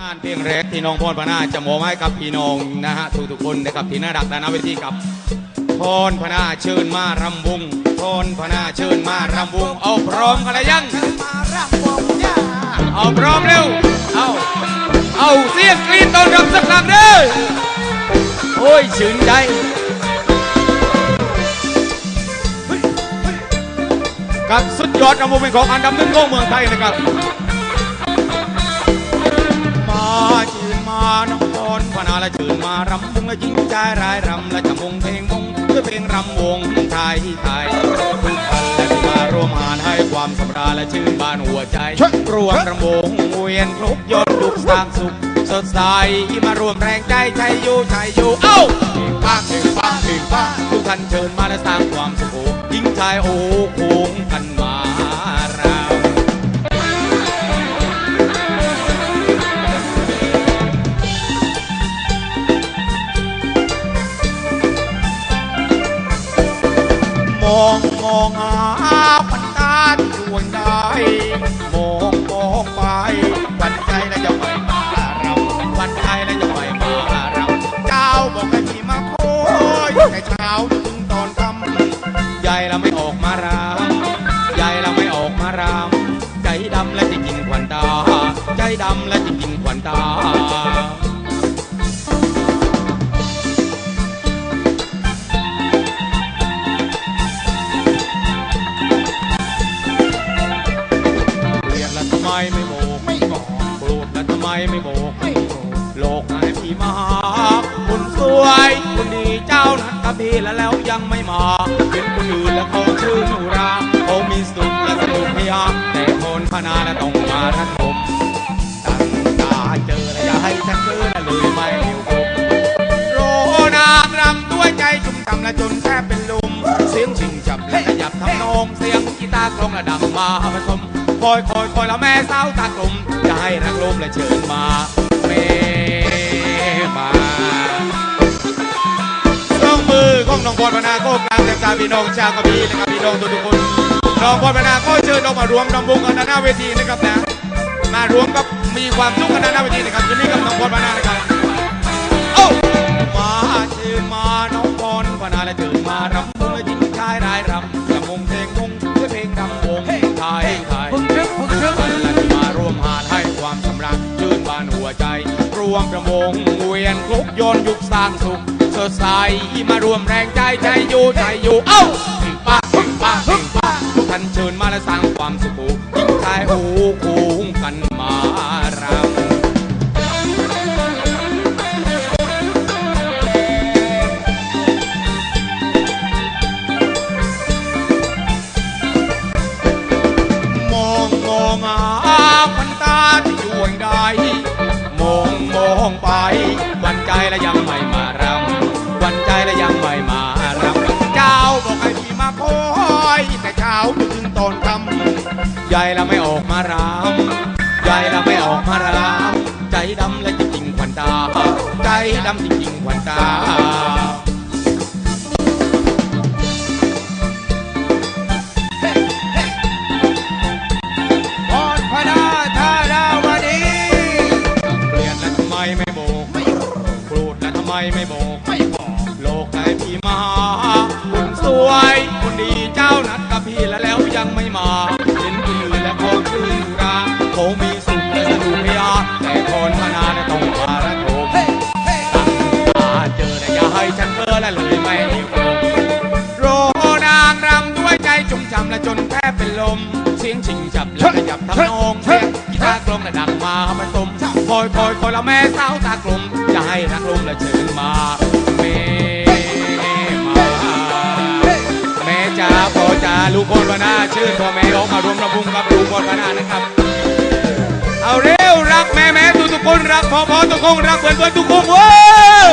งานเพลงแรกที่น้องพรพนาจะมอบให้กับพี่น้องนะฮะทุกๆคนนะครับที่น่ารักด้านหน้าเวทีกับพรพนาเชิญมารำวงพรพนาเชิญมารำวงเอาพร้อมกันแล้วยังมารำวงเอาพร้อมเร็วเอาเอาเสียงกรีดต้อนรับสักครั้งเด้อโอ้ยชื่นใจกับสุดยอดรำวงเป็นของอันดับหนึ่งของเมืองไทยนะครับารำวงและยิ่งใจรายรำและจะมงเพลงมงด้วยเพลงรำวงไทยไทยทุกท่านและที่มาร่วมงานให้ความสำราญและชื่นบานหัวใจรวมรำวงเวียนครบยอดยุคสร้างสุขสดใสมารวมแรงใจชัยโยชัยโยเอ้าเพลงป้าเพลงป้าเพลงป้าทุกท่านเชิญมาและสร้างความสุขโอ้ยิ่งใจโอ้ หาปันตาที่ดวงใดมองมองไปปันใจแล้วจะไปมาเราปันใจแล้วจะไปมาเราเจ้าบอกให้พี่มาโคอยแต่เช้าถึงตอนค่ำใหญ่เราไม่ออกมารำใหญ่เราไม่ออกมารำใจดำและจะกินควันตา ใจดำและจะกินควันตา มาหา คุณสวยคุณดีเจ้านัดกับพี่แล้วแล้วยังไม่มาเป็นคนอื่นแล้วเขาชื่อนูราเขามีสุขและสนุกพยาแต่คนพนาและต้องมาระทมตั้งตาเจอแล้วอย่าให้ฉันเจอและเลยไม่เร็วผมโรนางรำด้วยใจชุ่มฉ่ำและจนแทบเป็นลมเสียงชิงจับและขยับทำนองเสียงกีตาร์กลองและดังมาผสมคอยคอยคอยแล้วแม่สาวตากลมจะให้รักลมและเชิญมา รื่องมือของน้องพรพนาโก้กลางเต็มตาพี่น้องชาวกระบี่นะครับพี่น้องทุกๆคนน้องพรพนาก็เชิญออกมารวมรำวงกันหน้าเวทีนะครับนะมารวมกับมีความสุขกันหน้าเวทีนะครับคืนนี้กับน้องพรพนานะครับโอ้มาเชิญมาน้องพรพนาและเชิญมารำวงและยิ่งชายรายรำจะมงเพลงมงด้วยเพลงรำวงไทยไทยพึ่งชึกพึ่งชึกและที่มาร่วมหาดให้ความสำราญชื่นบานหัวใจ รวมประมงเวียนคลุกโยนยุคสร้างสุขสด ใสมารวมแรงใจใจอยู่ใจอยู่เอ้าถึงป้าถึงป้าถึงป้าท่านเชิญมาและสร้างความสุขยิ่งชายโอ้คูงกันมารำมองมองหาพันตาที่อยู่ห่งใดมองมองไปวันใจและยัง ใหญ่ละไม่ออกมารำใหญ่ละไม่ออกมารำใจดำและจริงๆขวัญตา ใจดำจริงๆขวัญตาพรพนาธาดาวดีเปลี่ยนแล้วทำไมไม่โบกโกรธโกรธแล้วทำไมไม่โบกไม่บอกโลกไหนพี่มาคุณสวยคุณดีเจ้านัดกับพี่แล้วแล้วยังไม่มา อื่นและเขาชื่นราเขามีสุขและสนุกพยาแต่คนมานานต้องมาระทมเฮ้เฮ้ตั้งตาเจอแต่อย่าให้ฉันเพ้อและเลยไม่เดีโรนางรำด้วยใจชุ่มฉ่ำและจนแทบเป็นลม เสียงชิงจับและขยับทำนองเสียงกีตาร์กลองและดังมาผสมคอยคอยคอยแล้วแม่สาวตากลมจะให้รักลมและเชิญมา ลูกคนพนาชื่นพ่อแม่ออกมารวมระพุงกับลูกคนพนานะครับ เอาเร็วรักแม่แม่ทุกทุกคนรักพ่อพ่อทุกคนรักเพื่อนเพื่อนทุกคนเว้ย